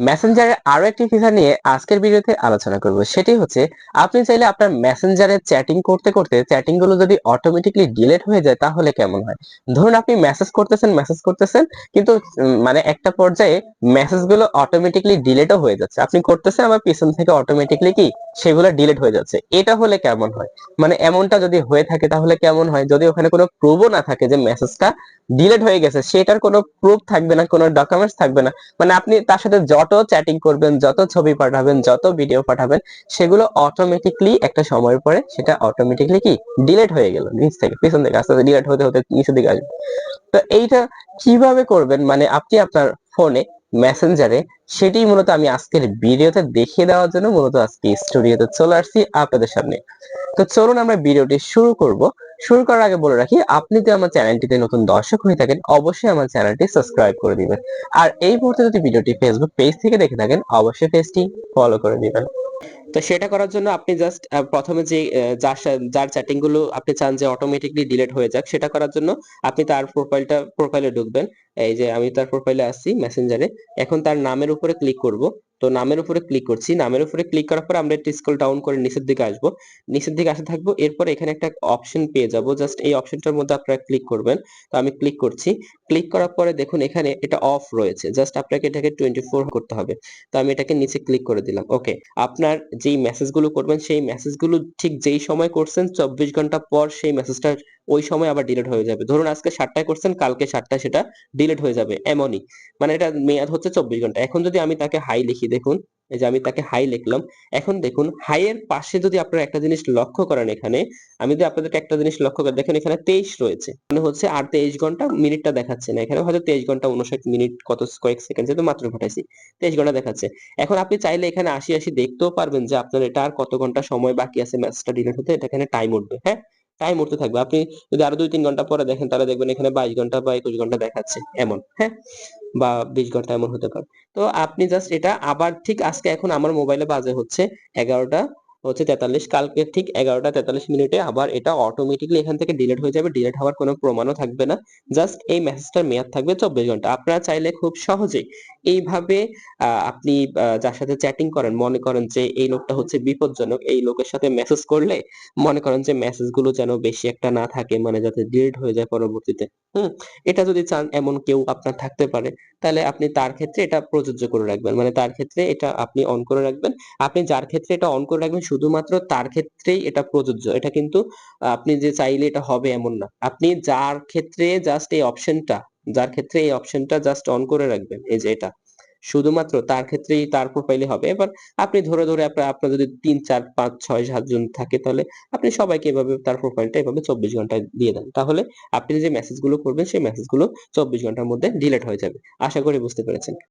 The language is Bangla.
মেসেঞ্জারের আরও একটি ফিচার নিয়ে আজকের ভিডিওতে আলোচনা করব। সেটি হচ্ছে, আপনি চাইলে আপনার মেসেঞ্জারে চ্যাটিং করতে করতে চ্যাটিংগুলো যদি অটোমেটিকলি ডিলেট হয়ে যায়, তাহলে কেমন হয়? ধরুন আপনি মেসেজ করতেছেন মেসেজ করতেছেন, কিন্তু মানে একটা পর্যায়ে মেসেজগুলো অটোমেটিকলি ডিলিটও হয়ে যাচ্ছে। আপনি করতেছেন আমার পিছন থেকে অটোমেটিকলি কি? সেগুলো ডিলিট হয়ে যাচ্ছে। এটা হলে কেমন হয়? মানে এমনটা যদি হয়ে থাকে তাহলে কেমন হয়? যদি ওখানে কোনো প্রুফও না থাকে যে মেসেজটা ডিলিট হয়ে গেছে, সেটার কোনো প্রুফ থাকবে না, কোনো ডকুমেন্টস থাকবে না। মানে আপনি তার সাথে যত চ্যাটিং করবেন, যত ছবি পাঠাবেন, যত ভিডিও পাঠাবেন, সেগুলো অটোমেটিকলি একটা সময়ের পরে সেটা অটোমেটিকলি কি? ডিলিট হয়ে গেল, নিচ থেকে, পিছন থেকে, আস্তে আস্তে ডিলিট হতে হতে নিচের দিকে আসবে। তো এইটা কীভাবে করবেন? মানে আপনি আপনার ফোনে মেসেঞ্জারে সেটি মূলত আমি আজকের ভিডিওতে দেখিয়ে দেওয়ার জন্য মূলত আজকে স্টুডিওতে চলে আসছি আপনাদের সামনে। তো চলুন আমরা ভিডিওটি শুরু করব। শুরু করার আগে বলে রাখি, আপনি যদি আমার চ্যানেলটিতে নতুন দর্শক হয়ে থাকেন, অবশ্যই আমার চ্যানেলটি সাবস্ক্রাইব করে দিবেন। আর এই মুহূর্তে যদি ভিডিওটি ফেসবুক পেজ থেকে দেখে থাকেন, অবশ্যই পেজটি ফলো করে দিবেন। তো সেটা করার জন্য আপনি জাস্ট প্রথমে যে যার যার চ্যাটিংগুলো আপনি চান যে অটোমেটিকলি ডিলিট হয়ে যাক, সেটা করার জন্য আপনি তার প্রোফাইলটা প্রোফাইলে ঢুকবেন। এই যে আমি তার প্রোফাইলে আসছি মেসেঞ্জারে এখন তার নামের উপরে ক্লিক করব। তো নামের উপরে ক্লিক করছি। নামের উপরে ক্লিক করার পর আমরা একটু স্ক্রল ডাউন করে নিচের দিকে আসব। নিচের দিকে আসতে থাকব। এরপর এখানে একটা অপশন পেয়ে যাব। জাস্ট এই অপশনটার মধ্যে আপনারা ক্লিক করবেন। তো আমি ক্লিক করছি। ক্লিক করার পরে দেখুন এখানে এটা অফ রয়েছে। জাস্ট আপনাকে এটাকে টোয়েন্টি ফোর করতে হবে। তো আমি এটাকে নিচে ক্লিক করে দিলাম। ওকে আপনার যেই মেসেজগুলো করবেন, সেই মেসেজগুলো ঠিক যেই সময় করছেন, চব্বিশ ঘণ্টা পর সেই মেসেজটা ওই সময় আবার ডিলিট হয়ে যাবে। ধরুন আজকে সাতটায় করছেন, কালকে সাতটায় সেটা ডিলিট হয়ে যাবে, এমনই। মানে এটা মেয়াদ হচ্ছে চব্বিশ ঘণ্টা। এখন যদি আমি তাকে হাই লিখি, দেখুন, এই যে আমি তাকে হাই লিখলাম, এখন দেখুন হাই এর পাশে যদি আপনারা একটা জিনিস লক্ষ্য করেন এখানে, আমি যদি আপনাদেরকে একটা জিনিস লক্ষ্য করি, দেখেন এখানে তেইশ রয়েছে। মানে হচ্ছে আর তেইশ ঘণ্টা মিনিটটা দেখাচ্ছে না। এখানে হয়তো তেইশ ঘণ্টা উনষাট মিনিট কত কয়েক সেকেন্ড, যেহেতু মাত্র ঘটাইছি, তেইশ ঘণ্টা দেখাচ্ছে। এখন আপনি চাইলে এখানে আসি আসি দেখতেও পারবেন যে আপনার এটা আর কত ঘণ্টা সময় বাকি আছে ম্যাচটা ডিলিট হতে, এটা এখানে টাইম উঠবে হ্যাঁ? টাইম উঠতে থাকবে। আপনি যদি আরও দুই তিন ঘণ্টা পরে দেখেন, তাহলে দেখবেন এখানে বাইশ ঘণ্টা বা একুশ ঘণ্টা দেখাচ্ছে, এমন হ্যাঁ? বা বিশ ঘণ্টা এমন হতে পারে। তো আপনি জাস্ট এটা আবার ঠিক আজকে, এখন আমার মোবাইলে বাজে হচ্ছে এগারোটা, হচ্ছে তেতাল্লিশ, কালকে ঠিক এগারোটা তেতাল্লিশ মিনিটে আবার এটা অটোমেটিকলি এখান থেকে ডিলিট হয়ে যাবে ডিলেট হওয়ার কোনো প্রমাণও থাকবে না। জাস্ট এই মেসেজটার মেয়াদ থাকবে চব্বিশ ঘণ্টা। আপনারা চাইলে খুব সহজেই এইভাবে আপনি যার সাথে চ্যাটিং করেন, মনে করেন যে এই লোকটা হচ্ছে বিপজ্জনক, এই লোকের সাথে মেসেজ করলে মনে করেন যে মেসেজগুলো যেন বেশি একটা না থাকে মানে যাতে ডিলিট হয়ে যায় পরবর্তীতে। হুম? এটা যদি চান এমন কেউ আপনার থাকতে পারে, তাহলে আপনি তার ক্ষেত্রে এটা প্রযোজ্য করে রাখবেন। মানে তার ক্ষেত্রে এটা আপনি অন করে রাখবেন। আপনি যার ক্ষেত্রে এটা অন করে রাখবেন, শুধুমাত্র তার ক্ষেত্রেই এটা প্রযোজ্য। এটা কিন্তু আপনি যে চাইলে এটা হবে এমন না। আপনি যার ক্ষেত্রে জাস্ট এই অপশনটা যার ক্ষেত্রে এই অপশনটা জাস্ট অন করে রাখবেন, এই যে এটা। শুধুমাত্র তার ক্ষেত্রেই তার প্রোফাইলে হবে। এবার আপনি ধরে ধরে আপনার আপনার যদি তিন, চার, পাঁচ, ছয় সাতজন থাকে তাহলে আপনি সবাইকে এভাবে তার প্রোফাইলটা এভাবে চব্বিশ ঘন্টায় দিয়ে দেন। তাহলে আপনি যে মেসেজগুলো করবেন, সেই মেসেজগুলো চব্বিশ ঘণ্টার মধ্যে ডিলেট হয়ে যাবে। আশা করি বুঝতে পেরেছেন।